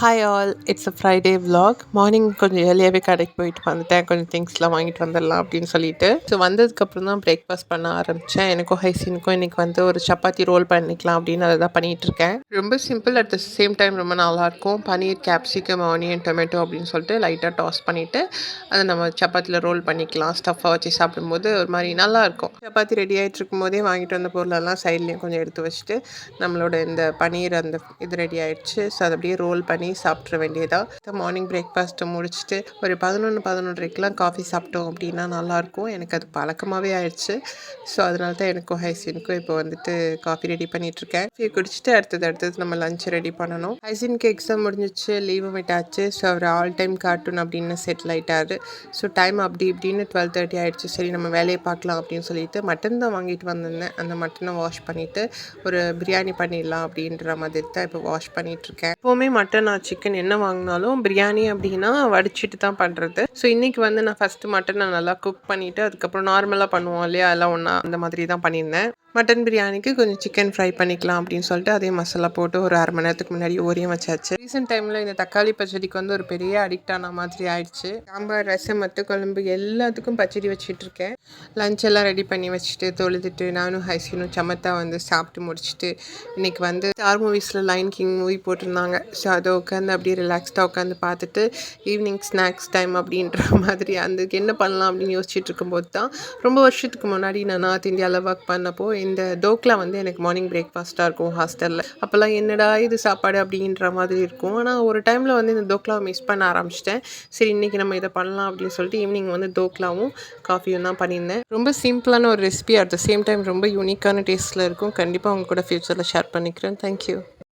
Hi all it's a Friday vlog morning கொஞ்சம் ஏர்லியாகவே கடைக்கு போயிட்டு வந்துட்டேன். கொஞ்சம் திங்ஸ்லாம் வாங்கிட்டு வந்துடலாம் அப்படின்னு சொல்லிட்டு. ஸோ வந்ததுக்கப்புறம் தான் பிரேக்ஃபாஸ்ட் பண்ண ஆரம்பித்தேன் எனக்கும் ஹைசீனுக்கும் இன்றைக்கி வந்து ஒரு சப்பாத்தி ரோல் பண்ணிக்கலாம் அப்படின்னு அதை தான் பண்ணிகிட்ருக்கேன் ரொம்ப simple at the same time ரொம்ப நல்லாயிருக்கும் பன்னீர் கேப்சிகம் ஆனியன் டொமேட்டோ அப்படின்னு சொல்லிட்டு லைட்டாக டாஸ் பண்ணிவிட்டு அதை நம்ம சப்பாத்தியில் ரோல் பண்ணிக்கலாம். ஸ்டஃப்பாக வச்சு சாப்பிடும்போது ஒரு மாதிரி நல்லாயிருக்கும் சப்பாத்தி ரெடி ஆகிட்டு இருக்கும்போதே வாங்கிட்டு வந்த பொருளெல்லாம் சைட்லேயும் கொஞ்சம் எடுத்து வச்சுட்டு நம்மளோட இந்த பன்னீர் அந்த இது ரெடி ஆகிடுச்சு ஸோ அதை அப்படியே ரோல் பண்ணி சாப்பிட்ற வேண்டியதா? மார்னிங் பிரேக்ஃபாஸ்ட்டை முடிச்சுட்டு ஒரு பதினொன்று பதினொன்றரைக்கெலாம் காஃபி சாப்பிட்டோம் அப்படின்னா நல்லாயிருக்கும். எனக்கு அது பழக்கமாகவே ஆயிடுச்சு. ஸோ அதனால தான் எனக்கும் ஹைசீனுக்கும் இப்போ வந்துட்டு காஃபி ரெடி பண்ணிகிட்ருக்கேன் காஃபியை குடிச்சிட்டு அடுத்தது அடுத்தது நம்ம லஞ்ச் ரெடி பண்ணணும். ஹைசீனுக்கு எக்ஸாம் முடிஞ்சிச்சு. லீவும் விட்டாச்சு. ஸோ அவர் ஆல் டைம் கார்ட்டூன் அப்படின்னு செட்டில் ஆகிட்டாரு ஸோ டைம் அப்படி இப்படின்னு டுவெல் தேர்ட்டி ஆகிடுச்சு சரி நம்ம வேலையை பார்க்கலாம் அப்படின்னு சொல்லிட்டு மட்டன் தான் வாங்கிட்டு வந்திருந்தேன். அந்த மட்டனை வாஷ் பண்ணிவிட்டு ஒரு பிரியாணி பண்ணிடலாம் அப்படின்ற மாதிரி தான் இப்போ வாஷ் பண்ணிகிட்ருக்கேன் எப்போவுமே மட்டன் சிக்கன் என்ன வாங்கினாலும் பிரியாணி அப்படின்னா வடிச்சிட்டு தான் பண்ணுறது ஸோ இன்றைக்கி வந்து நான் ஃபஸ்ட்டு மட்டனை நல்லா குக் பண்ணிவிட்டு அதுக்கப்புறம் நார்மலாக பண்ணுவோம் இல்லையா? எல்லாம் ஒன்றா அந்த மாதிரி தான் பண்ணியிருந்தேன். மட்டன் பிரியாணிக்கு கொஞ்சம் சிக்கன் ஃப்ரை பண்ணிக்கலாம் அப்படின்னு சொல்லிட்டு அதே மசாலா போட்டு ஒரு அரை மணி நேரத்துக்கு முன்னாடி ஓரியம் வச்சாச்சு. ரீசெண்ட் டைமில் இந்த தக்காளி பச்சடிக்கு வந்து ஒரு பெரிய அடிக்ட் ஆன மாதிரி ஆயிடுச்சு. சாம்பார் ரசம் மத்து குழம்பு எல்லாத்துக்கும் பச்சடி வச்சுட்டு இருக்கேன். லஞ்ச் எல்லாம் ரெடி பண்ணி வச்சுட்டு தொழுதுட்டு நானும் ஹைசீனும் சமத்தா வந்து சாப்பிட்டு முடிச்சுட்டு இன்னைக்கு வந்து ஸ்டார் மூவிஸில் லைன் கிங் மூவி போட்டிருந்தாங்க. ஸோ அதோ உட்காந்து அப்படியே ரிலாக்ஸ்டாக உட்காந்து பார்த்துட்டு ஈவினிங் ஸ்நாக்ஸ் டைம் அப்படின்ற மாதிரி அந்த என்ன பண்ணலாம் அப்படின்னு யோசிச்சுட்டு இருக்கும்போது தான் ரொம்ப வருஷத்துக்கு முன்னாடி நான் நார்த் இந்தியாவில் ஒர்க் பண்ணப்போ இந்த டோக்லா வந்து எனக்கு மார்னிங் பிரேக்ஃபாஸ்ட்டாக இருக்கும் ஹாஸ்டலில் அப்போல்லாம் என்னடா இது சாப்பாடு அப்படின்ற மாதிரி இருக்கும். ஆனால் ஒரு டைமில் வந்து இந்த தோக்லாவை மிஸ் பண்ண ஆரம்பிச்சிட்டேன். சரி இன்றைக்கி நம்ம இதை பண்ணலாம் அப்படின்னு சொல்லிட்டு ஈவினிங் வந்து தோக்லாவும் காஃபியும் தான் பண்ணியிருந்தேன். ரொம்ப சிம்பிளான ஒரு recipe at the same time ரொம்ப யூனிக்கான டேஸ்ட்டில் இருக்கும். கண்டிப்பாக உங்கள் கூட ஃப்யூச்சரில் ஷேர் பண்ணிக்கிறேன். தேங்க்யூ